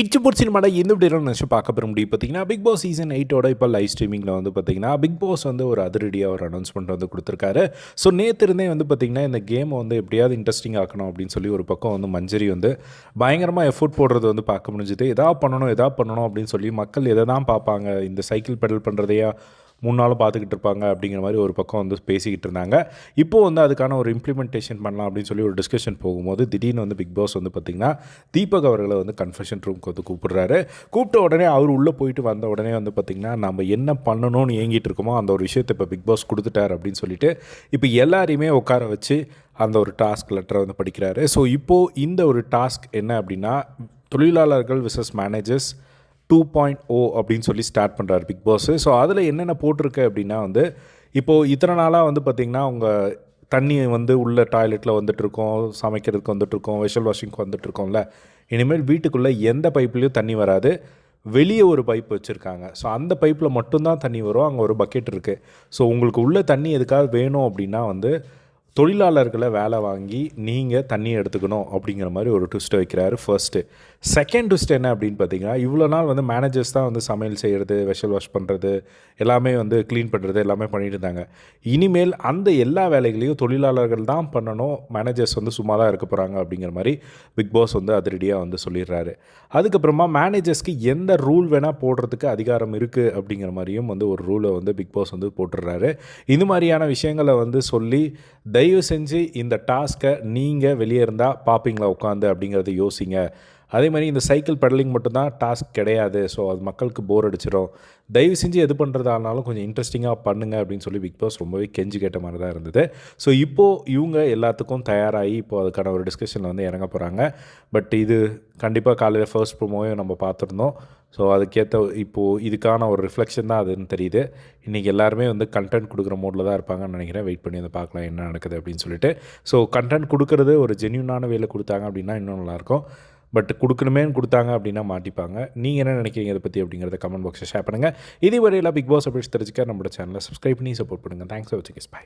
இச்சு பிடிச்சி மட எந்த விட நினச்சி பார்க்க முடியும்? பார்த்தீங்கன்னா பிக் பாஸ் சீசன் எயிட்டோட இப்போ லைவ் ஸ்ட்ரீமிங்கில் வந்து பார்த்தீங்கன்னா பிக் பாஸ் வந்து ஒரு அதிரடியாக ஒரு அனௌன்ஸ்மெண்ட் வந்து கொடுத்துருக்காரு. ஸோ நேற்று இருந்தே வந்து பார்த்தீங்கன்னா இந்த கேமை வந்து எப்படியாவது இன்ட்ரெஸ்டிங் ஆக்கணும் அப்படின்னு சொல்லி ஒரு பக்கம் வந்து மஞ்சரி வந்து பயங்கரமாக எஃபோர்ட் போடுறது வந்து பார்க்க முடிஞ்சுது. எதா பண்ணணும் எதா பண்ணணும் அப்படின்னு சொல்லி மக்கள் எதை தான் பார்ப்பாங்க? இந்த சைக்கிள் பெடல் பண்ணுறதையா முன்னாலும் பார்த்துக்கிட்டு இருப்பாங்க அப்படிங்கிற மாதிரி ஒரு பக்கம் வந்து பேசிக்கிட்டு இருந்தாங்க. இப்போது வந்து அதுக்கான ஒரு இம்ப்ளிமெண்டேஷன் பண்ணலாம் அப்படின்னு சொல்லி ஒரு டிஸ்கஷன் போகும்போது திடீர்னு வந்து பிக் பாஸ் வந்து பார்த்திங்கன்னா தீபக் அவர்களை வந்து கன்ஃபெஷன் ரூம்க்கு வந்து கூப்பிடுறாரு. கூப்பிட்ட உடனே அவர் உள்ளே போயிட்டு வந்த உடனே வந்து பார்த்திங்கன்னா நம்ம என்ன பண்ணணும்னு ஏங்கிட்டு இருக்கோமோ அந்த ஒரு விஷயத்தை இப்போ பிக் பாஸ் கொடுத்துட்டார் அப்படின்னு சொல்லிட்டு இப்போ எல்லாரையுமே உட்கார வச்சு அந்த ஒரு டாஸ்க் லெட்டரை வந்து படிக்கிறாரு. ஸோ இப்போது இந்த ஒரு டாஸ்க் என்ன அப்படின்னா தொழிலாளர்கள் versus managers two point O அப்படின்னு சொல்லி ஸ்டார்ட் பண்ணுறாரு பிக் பாஸ் ஸோ அதில் என்னென்ன போட்டிருக்கு அப்படின்னா வந்து இப்போது இத்தனை நாளாக வந்து பார்த்திங்கன்னா அவங்க தண்ணி வந்து உள்ள டாய்லெட்டில் வந்துட்டுருக்கோம் சமைக்கிறதுக்கு வந்துட்டுருக்கோம் வெஷல் வாஷிங்க்கு வந்துட்டுருக்கோம்ல. இனிமேல் வீட்டுக்குள்ளே எந்த பைப்லேயும் தண்ணி வராது. வெளியே ஒரு பைப் வச்சுருக்காங்க. ஸோ அந்த பைப்பில் மட்டும்தான் தண்ணி வரும். அங்கே ஒரு பக்கெட் இருக்குது ஸோ உங்களுக்கு உள்ள தண்ணி எதுக்காக வேணும் அப்படின்னா வந்து தொழிலாளர்களை வேலை வாங்கி நீங்கள் தண்ணி எடுத்துக்கணும் அப்படிங்கிற மாதிரி ஒரு ட்விஸ்ட்டை வைக்கிறாரு ஃபர்ஸ்ட்டு செகண்ட் ட்விஸ்ட் என்ன அப்படின்னு பார்த்தீங்கன்னா இவ்வளோ நாள் வந்து மேனேஜர்ஸ் தான் வந்து சமையல் செய்கிறது வெஷல் வாஷ் பண்ணுறது எல்லாமே வந்து க்ளீன் பண்ணுறது எல்லாமே பண்ணிட்டு இருந்தாங்க. இனிமேல் அந்த எல்லா வேலைகளையும் தொழிலாளர்கள் தான் பண்ணணும் மேனேஜர்ஸ் வந்து சும்மா தான் இருக்க போகிறாங்க அப்படிங்கிற மாதிரி பிக் பாஸ் வந்து அதிரடியாக வந்து சொல்லிடுறாரு. அதுக்கப்புறமா மேனேஜர்ஸ்க்கு எந்த ரூல் வேணால் போடுறதுக்கு அதிகாரம் இருக்குது அப்படிங்கிற மாதிரியும் வந்து ஒரு ரூலை வந்து பிக் பாஸ் வந்து போட்டுடுறாரு. இது மாதிரியான விஷயங்களை வந்து சொல்லி தயவு செஞ்சு இந்த டாஸ்க்கை நீங்கள் வெளியே இருந்தால் பார்ப்பீங்களா உட்காந்து அப்படிங்கிறத யோசிங்க. அதே மாதிரி இந்த சைக்கிள் பெடலிங் மட்டும்தான் டாஸ்க் கிடையாது. ஸோ அது மக்களுக்கு போர் அடிச்சிடும் தயவு செஞ்சு எது பண்ணுறதானாலும் கொஞ்சம் இன்ட்ரெஸ்டிங்காக பண்ணுங்க அப்படின்னு சொல்லி பிக் பாஸ் ரொம்பவே கெஞ்சி கேட்ட மாதிரி தான் இருந்தது. ஸோ இப்போது இவங்க எல்லாத்துக்கும் தயாராகி இப்போ அதுக்கான ஒரு டிஸ்கஷனில் வந்து இறங்க போகிறாங்க பட் இது கண்டிப்பாக காலையில் ஃபர்ஸ்ட் ப்ரோமோவே நம்ம பார்த்துருந்தோம். ஸோ அதுக்கேற்ற இப்போது இதுக்கான ஒரு ரிஃப்ளெக்ஷன் தான் அதுன்னு தெரியுது. இன்றைக்கி எல்லாருமே வந்து கண்டென்ட் கொடுக்குற மோடில் தான் இருப்பாங்கன்னு நினைக்கிறேன். வெயிட் பண்ணி வந்து பார்க்கலாம் என்ன நடக்குது அப்படின்னு சொல்லிட்டு. ஸோ கண்டென்ட் கொடுக்குறது ஒரு ஜென்யூனான வேலை கொடுத்தாங்க அப்படின்னா இன்னும் நல்லாயிருக்கும் பட் கொடுக்கணுமே கொடுத்தாங்க அப்படின்னா மாட்டிப்பாங்க. நீங்கள் என்ன நினைக்கிறீங்க இதை பற்றி அப்படிங்கிறத கமெண்ட் பாக்ஸில் ஷேர் பண்ணுங்கள் இதுவரையில் பிக் பாஸ் அப்டேட்ஸ் தெரிஞ்சுக்க நம்மளோட சேனலை சப்ஸ்கிரைப் பண்ணி சப்போர்ட் பண்ணுங்கள் தேங்க்ஸ் ஃபார் வாட்சிங் பை